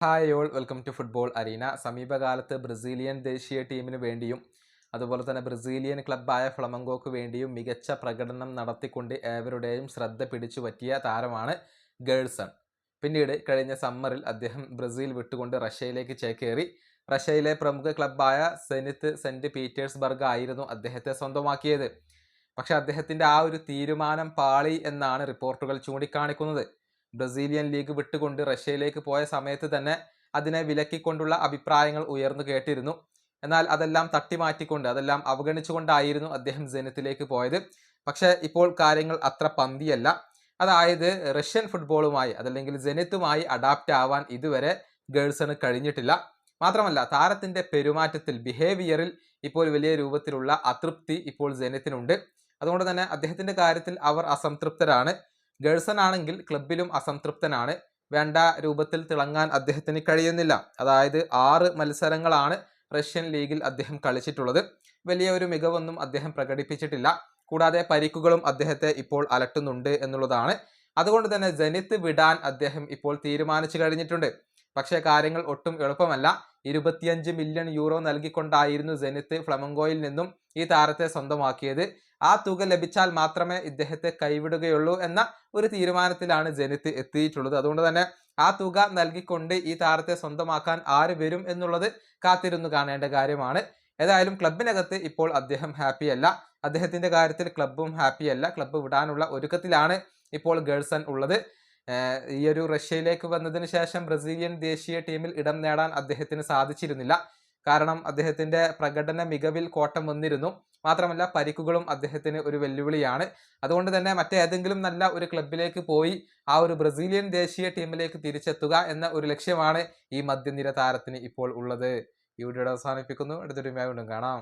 Hi all welcome to football arena സമീപകാലത്ത് Brazilian ദേശീയ ടീമിന് വേണ്ടിയും അതുപോലെ തന്നെ ബ്രസീലിയൻ ക്ലബ്ബായ ഫ്ലമങ്കോക്ക് വേണ്ടിയും മികച്ച പ്രകടനം നടത്തിക്കൊണ്ട് ഏവരുടെയും ശ്രദ്ധ പിടിച്ചു പറ്റിയ താരമാണ് ഗേൾസൺ. പിന്നീട് കഴിഞ്ഞ സമ്മറിൽ അദ്ദേഹം ബ്രസീൽ വിട്ടുകൊണ്ട് റഷ്യയിലേക്ക് ചേക്കേറി. റഷ്യയിലെ പ്രമുഖ ക്ലബ്ബായ സെനിത്ത് സെന്റ് പീറ്റേഴ്സ്ബർഗ് ആയിരുന്നു അദ്ദേഹത്തെ സ്വന്തമാക്കിയത്. പക്ഷെ അദ്ദേഹത്തിന്റെ ആ ഒരു തീരുമാനം പാളി എന്നാണ് റിപ്പോർട്ടുകൾ ചൂണ്ടിക്കാണിക്കുന്നത്. ബ്രസീലിയൻ ലീഗ് വിട്ടുകൊണ്ട് റഷ്യയിലേക്ക് പോയ സമയത്ത് തന്നെ അതിനെ വിലക്കിക്കൊണ്ടുള്ള അഭിപ്രായങ്ങൾ ഉയർന്നു കേട്ടിരുന്നു. എന്നാൽ അതെല്ലാം തട്ടിമാറ്റിക്കൊണ്ട് അതെല്ലാം അവഗണിച്ചുകൊണ്ടായിരുന്നു അദ്ദേഹം ജനത്തിലേക്ക് പോയത്. പക്ഷേ ഇപ്പോൾ കാര്യങ്ങൾ അത്ര പന്തിയല്ല. അതായത് റഷ്യൻ ഫുട്ബോളുമായി അതല്ലെങ്കിൽ ജനത്തുമായി അഡാപ്റ്റ് ആവാൻ ഇതുവരെ ഗേൾസിന് കഴിഞ്ഞിട്ടില്ല. മാത്രമല്ല താരത്തിന്റെ പെരുമാറ്റത്തിൽ ബിഹേവിയറിൽ ഇപ്പോൾ വലിയ രൂപത്തിലുള്ള അതൃപ്തി ഇപ്പോൾ ജനത്തിനുണ്ട്. അതുകൊണ്ട് തന്നെ അദ്ദേഹത്തിന്റെ കാര്യത്തിൽ അവർ അസംതൃപ്തരാണ്. ഗേഴ്സൺ ആണെങ്കിൽ ക്ലബിലും അസംതൃപ്തനാണ്. വേണ്ട രൂപത്തിൽ തിളങ്ങാൻ അദ്ദേഹത്തിന് കഴിയുന്നില്ല. അതായത് ആറ് മത്സരങ്ങളാണ് റഷ്യൻ ലീഗിൽ അദ്ദേഹം കളിച്ചിട്ടുള്ളത്. വലിയ ഒരു മികവൊന്നും അദ്ദേഹം പ്രകടിപ്പിച്ചിട്ടില്ല. കൂടാതെ പരിക്കുകളും അദ്ദേഹത്തെ ഇപ്പോൾ അലട്ടുന്നുണ്ട് എന്നുള്ളതാണ്. അതുകൊണ്ട് തന്നെ ജനിത്ത് വിടാൻ അദ്ദേഹം ഇപ്പോൾ തീരുമാനിച്ചു കഴിഞ്ഞിട്ടുണ്ട്. പക്ഷേ കാര്യങ്ങൾ ഒട്ടും എളുപ്പമല്ല. ഇരുപത്തിയഞ്ച് മില്യൺ യൂറോ നൽകിക്കൊണ്ടായിരുന്നു ജെനിത്ത് ഫ്ലമങ്കോയിൽ നിന്നും ഈ താരത്തെ സ്വന്തമാക്കിയത്. ആ തുക ലഭിച്ചാൽ മാത്രമേ ഇദ്ദേഹത്തെ കൈവിടുകയുള്ളൂ എന്ന ഒരു തീരുമാനത്തിലാണ് ജനിത്ത് എത്തിയിട്ടുള്ളത്. അതുകൊണ്ട് തന്നെ ആ തുക നൽകിക്കൊണ്ട് ഈ താരത്തെ സ്വന്തമാക്കാൻ ആര് വരും എന്നുള്ളത് കാത്തിരുന്നു കാണേണ്ട കാര്യമാണ്. ഏതായാലും ക്ലബിനകത്ത് ഇപ്പോൾ അദ്ദേഹം ഹാപ്പിയല്ല അദ്ദേഹത്തിന്റെ കാര്യത്തിൽ ക്ലബും ഹാപ്പിയല്ല ക്ലബ്ബ് വിടാനുള്ള ഒരുക്കത്തിലാണ് ഇപ്പോൾ ഗേൾസൺ ഉള്ളത്. ഈ ഒരു റഷ്യയിലേക്ക് വന്നതിന് ശേഷം ബ്രസീലിയൻ ദേശീയ ടീമിൽ ഇടം നേടാൻ അദ്ദേഹത്തിന് സാധിച്ചിരുന്നില്ല. കാരണം അദ്ദേഹത്തിന്റെ പ്രകടന മികവിൽ കോട്ടം വന്നിരുന്നു. മാത്രമല്ല പരിക്കുകളും അദ്ദേഹത്തിന് ഒരു വെല്ലുവിളിയാണ്. അതുകൊണ്ട് തന്നെ മറ്റേതെങ്കിലും നല്ല ഒരു ക്ലബിലേക്ക് പോയി ആ ഒരു ബ്രസീലിയൻ ദേശീയ ടീമിലേക്ക് തിരിച്ചെത്തുക എന്ന ഒരു ലക്ഷ്യമാണ് ഈ മധ്യനിര താരത്തിന് ഇപ്പോൾ ഉള്ളത്. ഈ വീഡിയോ അവസാനിപ്പിക്കുന്നു. അടുത്തൊരു വീണ്ടും കാണാം.